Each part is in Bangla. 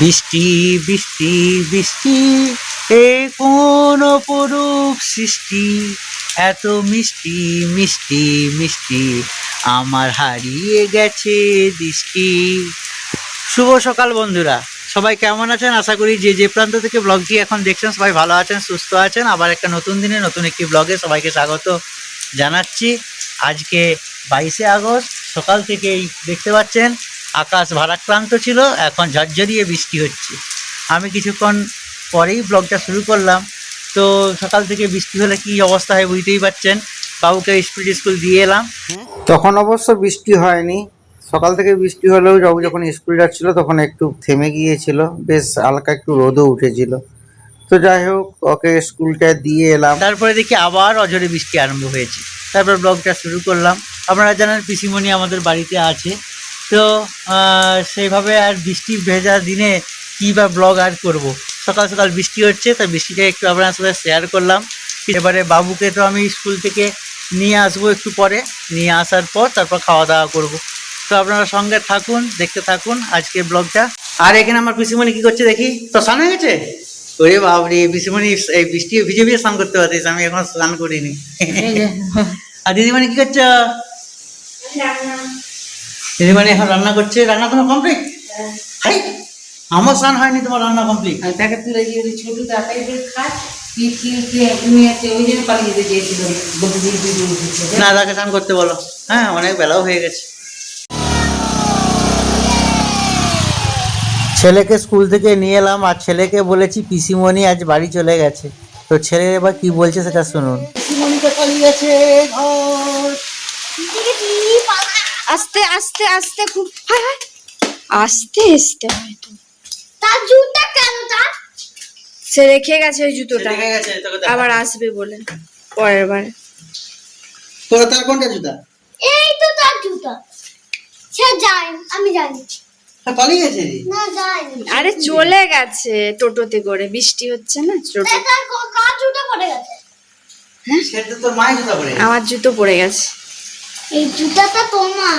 বৃষ্টি বৃষ্টি বৃষ্টি, এ কোন অপরূপ সৃষ্টি? এত মিষ্টি মিষ্টি মিষ্টি, আমার হারিয়ে গেছে দৃষ্টি। শুভ সকাল বন্ধুরা, সবাই কেমন আছেন? আশা করি যে যে প্রান্ত থেকে ব্লগটি এখন দেখছেন, সবাই ভালো আছেন, সুস্থ আছেন। আবার একটা নতুন দিনে নতুন একটি ব্লগে সবাইকে স্বাগত জানাচ্ছি। আজকে বাইশে আগস্ট, সকাল থেকেই দেখতে পাচ্ছেন আকাশ ভারাক্রান্ত ছিল এখন ঝরঝরিয়ে বৃষ্টি হচ্ছে। আমি কিছুক্ষণ পরেই ব্লগটা শুরু করলাম। তো সকাল থেকে বৃষ্টি হলে কি অবস্থা হয় বুঝতেই পারছেন? বাবুকে স্কুল স্কুল দিয়ে এলাম। তখন অবশ্য বৃষ্টি হয়নি। সকাল থেকে বৃষ্টি হলেও বাবু যখন স্কুল যাচ্ছিল তখন একটু থেমে গিয়েছিল। বেশ হালকা একটু রোদও উঠেছিল। তো যাই হোক ওকে স্কুলটা দিয়ে এলাম। তারপরে দেখি আবার অজরে বৃষ্টি আরম্ভ হয়েছে। তারপর ব্লগটা শুরু করলাম। আপনারা জানেন পিসিমণি আমাদের বাড়িতে আছে। তো আহ, সেইভাবে আর বৃষ্টি ভেজা দিনে কী বা ব্লগ আর করব। সকাল সকাল বৃষ্টি হচ্ছে তাই বৃষ্টিটা একটু আপনার সাথে শেয়ার করলাম। এবারে বাবুকে তো আমি স্কুল থেকে নিয়ে আসব একটু পরে নিয়ে আসার পর তারপর খাওয়া দাওয়া করব। তো আপনারা সঙ্গে থাকুন দেখতে থাকুন আজকে ব্লগটা আর এখানে আমার পিসিমণি কি করছে দেখি? তো স্নান হয়ে গেছে? ওরে বাবরে পিসিমণি এই বৃষ্টি ভিজে ভিজে স্নান করতে পারতিস আমি এখন স্নান করিনি। আর দিদিমণি কি করছ? দিদিমণি এখন রান্না করছে রান্না তোমার কমপ্লিট হাই আমার স্নান হয়নি তোমার রান্না কমপ্লিট তাকে তুলে দিয়ে ওই ছোট তাকাই বেশ খাট কি কি কি আছে ওই জন্য পালিয়ে যেতে চেয়েছিল বলতে দিয়ে দিয়ে দিয়ে দিচ্ছে না তাকে স্নান করতে বলো। হ্যাঁ অনেক বেলাও হয়ে গেছে। ছেলেকে স্কুল থেকে নিয়ে এলাম আর ছেলেকে বলেছি পিসিমণি আজ বাড়ি চলে গেছে। তো ছেলে এবার কি বলছে সেটা শুনুন। পিসিমণিটা পালিয়ে গেছে ঘর। আস্তে আস্তে আস্তে খুব হায় হায়। আস্তে আস্তে। হয়তো তার জুতা কেন তার? সে রেখে গেছে ওই জুতোটা। রেখে গেছে আবার আসবে বলে পরের বার। তোর তার কোনটা জুতা? এই তো তার জুতা। সে যায় আমি জানি হ্যাঁ, পালিয়ে গেছে না যায়নি আরে চলে গেছে টোটোতে করে বৃষ্টি হচ্ছে না টোটো এ তার ক- কার জুতা পড়ে গেছে? সেটা তোর মায়ের জুতা পরে আমার জুতো পড়ে গেছে। এই জুতাটা তোমার।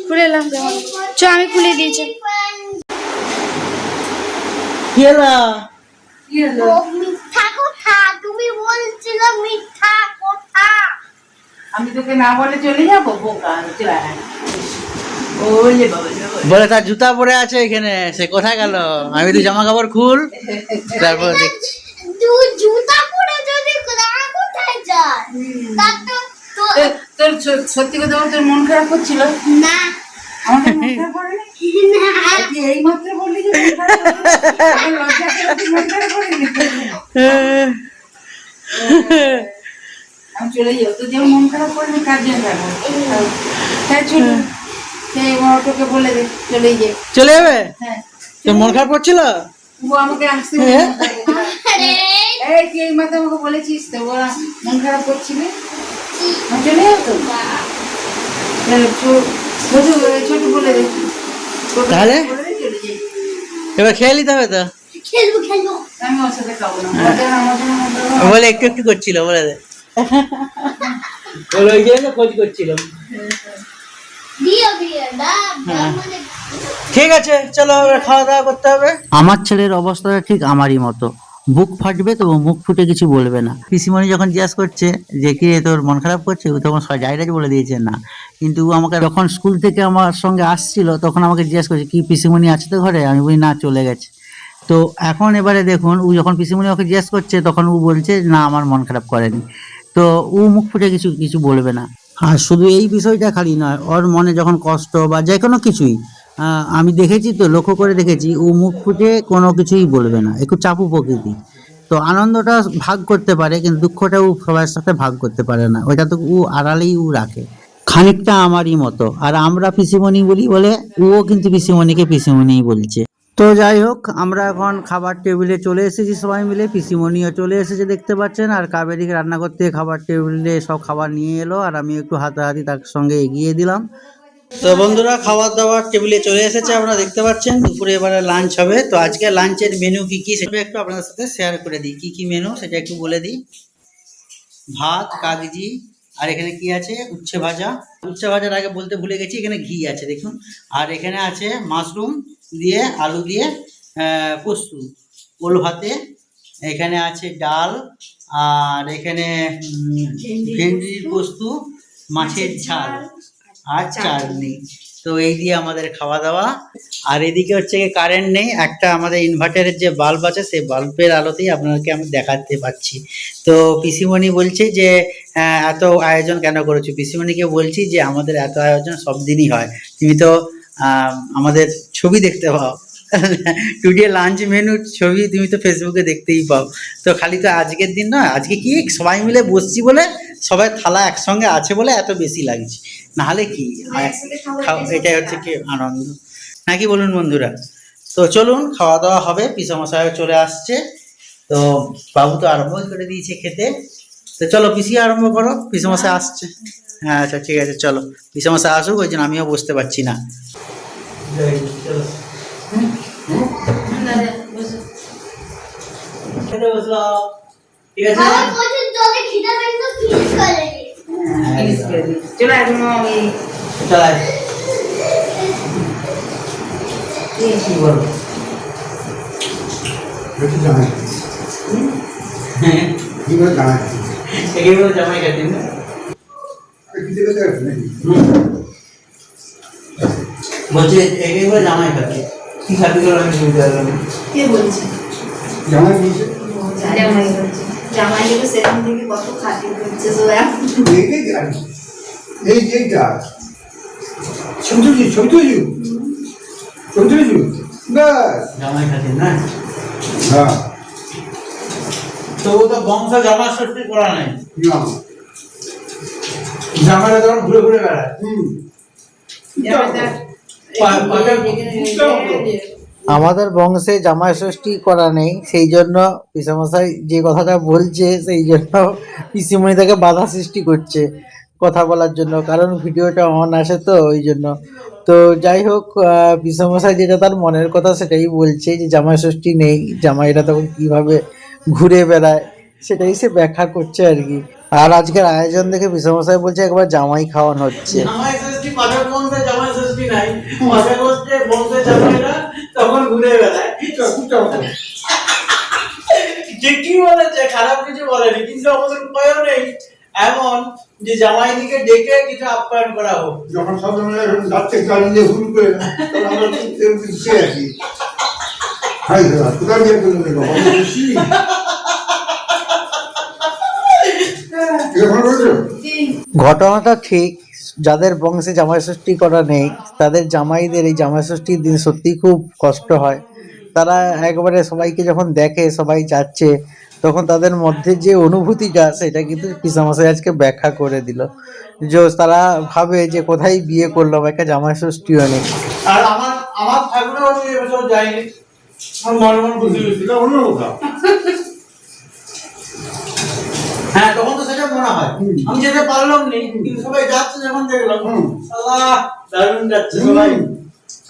খুল, এলাম চ আমি খুলে দিয়েছি। মিথ্যা কথা তুমি বলছিল মিথ্যা কথা। আমি তোকে না বলে চলে যাব বোকা চলে। আয়। ওলে বাবা লে বাবা। বলে তার জুতা পরে আছে এখানে সে কোথায় গেল? আমি তো জামা কাপড় খুল। তারপর দেখছি। জুতা পরে যদি কোথায় যায় তার তো তো তোর- তোর সত্যি কথা বল তোর মন খারাপ করছিল না। আমাদের মন খারাপ করেনি না। এই মাত্র বললি যে মন খারাপ করছে। আমার লজ্জা করে তুই মন খারাপ করিনি? আমি চলে যেমন মন খারাপ করবি কার জন্য যাব হ্যাঁ চলো। সেই অটোকে বলে দে চলে যে চলে যাবে? হ্যাঁ। তোর মন খারাপ করছিল? ও আমাকে আসতে হ্যাঁ? এই তুই এই মাত্র আমাকে বলেছিস তো ওরা মন খারাপ করছিলে। চলে ছোট বলে তাহলে? এবার খেয়ে নিতে হবে তো? হবে। বলে একটু একটু করছিল বলে দে। খোঁজ করছিল ঠিক আছে, চলো খাওয়া দাওয়া করতে হবে। আমার ছেলের অবস্থাটা ঠিক আমারই মতো। বুক ফাটবে তো মুখ ফুটে কিছু বলবে না। পিসিমণি যখন জিজ্ঞাস করছে যে, কি তোর মন খারাপ করছে? ও তখন জায়গায় বলে দিয়েছে, না। কিন্তু ও আমাকে যখন স্কুল থেকে আমার সঙ্গে আসছিল, তখন আমাকে জিজ্ঞাসা করছে, কি পিসিমণি আছে তো ঘরে? আমি বলি, না, চলে গেছে। তো এখন এবারে দেখুন, ও যখন পিসিমণি ওকে জিজ্ঞেস করছে, তখন ও বলছে, না, আমার মন খারাপ করেনি। তো ও মুখ ফুটে কিছু কিছু বলবে না। আর শুধু এই বিষয়টা খালি নয়, ওর মনে যখন কষ্ট বা যে কোনো কিছুই আমি দেখেছি তো, লক্ষ্য করে দেখেছি, ও মুখ ফুটে কোনো কিছুই বলবে না। একটু চাপু প্রকৃতি। তো আনন্দটা ভাগ করতে পারে, কিন্তু দুঃখটা ও সবার সাথে ভাগ করতে পারে না। ওইটা তো ও আড়ালেই ও রাখে। খানিকটা আমারই মতো। আর আমরা পিসিমণি বলি বলে, ও কিন্তু পিসিমণিকে পিসিমণিই বলছে। তো যাই হোক, আমরা এখন খাবার টেবিলে চলে এসেছি সবাই মিলে। পিসিমণিও চলে এসেছে, দেখতে পাচ্ছেন। আর কাবেরিকে রান্না করতে খাবার টেবিলে সব খাবার নিয়ে এলো। আর আমি একটু হাতাহাতি তার সঙ্গে এগিয়ে দিলাম। তো বন্ধুরা খাবার দাবার টেবিলে চলে এসেছে আপনারা দেখতে পাচ্ছেন। দুপুরে এবারে লাঞ্চ হবে। তো আজকে লাঞ্চের মেনু কি কি সেটা একটু আপনাদের সাথে শেয়ার করে দিই। কি কি মেনু সেটা একটু বলে দিই। ভাত কাগজি আর এখানে কি আছে? উচ্ছে ভাজা। উচ্ছে ভাজার আগে বলতে ভুলে গেছি এখানে ঘি আছে দেখুন। আর এখানে আছে মাশরুম দিয়ে আলু দিয়ে আহ, পোস্ত ওল ভাতে। এখানে আছে ডাল আর এখানে ভেন্ডির পোস্ত মাছের ঝাল। আর চাটনি। তো এই দিয়ে আমাদের খাওয়া দাওয়া। আর এদিকে হচ্ছে কি কারেন্ট নেই। একটা আমাদের ইনভার্টারের যে বাল্ব আছে সেই বাল্বের আলোতেই আপনাকে আমি দেখাতে পাচ্ছি। তো পিসিমণি বলছে যে এত আয়োজন কেন করেছ? পিসিমণিকে বলছি যে আমাদের এত আয়োজন সব দিনই হয়। তুমি তো আমাদের ছবি দেখতে পাও। টুডে লাঞ্চ মেনু ছবি তুমি তো ফেসবুকে দেখতেই পাও। তো খালি তো আজকের দিন নয় আজকে কি সবাই মিলে বসছি বলে সবাই থালা একসঙ্গে আছে বলে এত বেশি লাগছে। নাহলে কি? খাও- এটাই হচ্ছে কি আনন্দ। নাকি বলুন বন্ধুরা? তো চলুন খাওয়া দাওয়া হবে পিসামশাই চলে আসছে। তো বাবু তো আরম্ভই করে দিয়েছে খেতে। তো চলো পিসি আরম্ভ করো পিসামশাই আসছে। হ্যাঁ আচ্ছা ঠিক আছে চলো। পিসামশাই আসুক ওই জন্য আমিও বুঝতে পারছি না। ঠিক আছে আমার প্রচুর জলে খিদে পেয়েছে তো ফিনিশ করে হ্যাঁ, চলো এখন ওই চল আয়। কি বলব একটু জানাই হ্যাঁ জামাই না? কিছু কথা আছে নাকি? বলছি জামাই খাচ্ছে কি খাবি করে আমি বুঝতে পারলাম না। কে বলছে? জামাই বলছে জামাই বলছে জামাই কিন্তু থেকে কত খাতির করছে সোয়া এইটাই জানি এই এইটা ছবি তুলছি ছবি তুলছি ছবি তুলছি ব্যাস। জামাই না? হ্যাঁ। তো ও তো বংশ জামা ষষ্ঠী করা নাই। না। তখন ঘুরে ঘুরে বেড়ায়। হুম। আমাদের বংশে জামাই ষষ্ঠী করা নেই, সেই জন্য পিসামশাই যে কথাটা বলছে, সেই জন্য পিসিমণি তাকে বাধা সৃষ্টি করছে কথা বলার জন্য, কারণ ভিডিওটা অন আসে তো ওই জন্য। তো যাই হোক পিসামশাই যেটা তার মনের কথা সেটাই বলছে যে জামাই ষষ্ঠী নেই, জামাইরা তখন কীভাবে ঘুরে বেড়ায়, সেটাই সে ব্যাখ্যা করছে আর কি। আর আজকের আয়োজন দেখে পিসামশাই বলছে একবার জামাই খাওয়ানো হচ্ছে। জামাই ষষ্ঠী জামাই ষষ্ঠী নাই বংশে তখন ঘুরে বেড়ায়। ঠিকই বলেছে খারাপ কিছু বলেনি কিন্তু আমাদের উপায়ও নেই। এমন যে জামাই দিকে ডেকে কিছু আপ্যায়ন করা হোক। যখন সব যাচ্ছে চালিয়ে হুল করে তখন আমরা সে আছি ঘটনাটা ঠিক যাদের বংশে জামাই ষষ্ঠী করা নেই, তাদের জামাইদের এই জামাই ষষ্ঠীর দিন সত্যি খুব কষ্ট হয়। তারা একবারে সবাইকে যখন দেখে, সবাই যাচ্ছে তখন তাদের মধ্যে যে অনুভূতিটা, সেটা কিন্তু পিসামশাই আজকে ব্যাখ্যা করে দিল। যে তারা ভাবে যে কোথায় বিয়ে করলাম একটা জামাই ষষ্ঠীও নেই। হ্যাঁ তখন সেটা মনে হয়। আমি যেতে পারলাম নি কিন্তু সবাই যাচ্ছে যখন দেখলাম আল্লাহ দারুণ যাচ্ছে সবাই।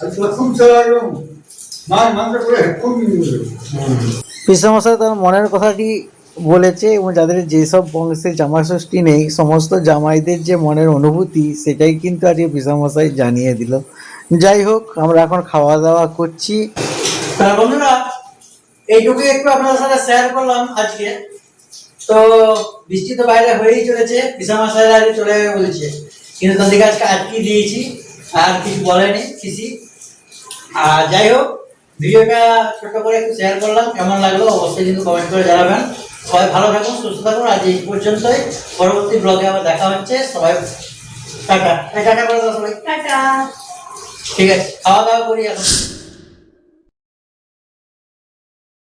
আজকে খুব করে। পিসামশাই তার মনের কথাটি বলেছে এবং যাদের যেসব বংশে জামাই ষষ্ঠী নেই সমস্ত জামাইদের যে মনের অনুভূতি সেটাই কিন্তু আজকে পিসামশাই জানিয়ে দিল। যাই হোক আমরা এখন খাওয়া দাওয়া করছি। বন্ধুরা এইটুকুই একটু আপনাদের সাথে শেয়ার করলাম আজকে। তো বৃষ্টি তো বাইরে হয়েই চলেছে সাহেব আজকে চলে যাবে বলেছে। কিন্তু তাদেরকে আজকে আটকে দিয়েছি আর কিছু বলেনি পিসি আর যাই হোক ভিডিওটা ছোট করে একটু শেয়ার করলাম কেমন লাগল অবশ্যই কিন্তু কমেন্ট করে জানাবেন। সবাই ভালো থাকুন সুস্থ থাকুন আজ এই পর্যন্তই। পরবর্তী ব্লগে আবার দেখা হচ্ছে সবাই টাটা। টাটা করে দাও সবাই। টাটা। ঠিক আছে খাওয়া দাওয়া করি এখন।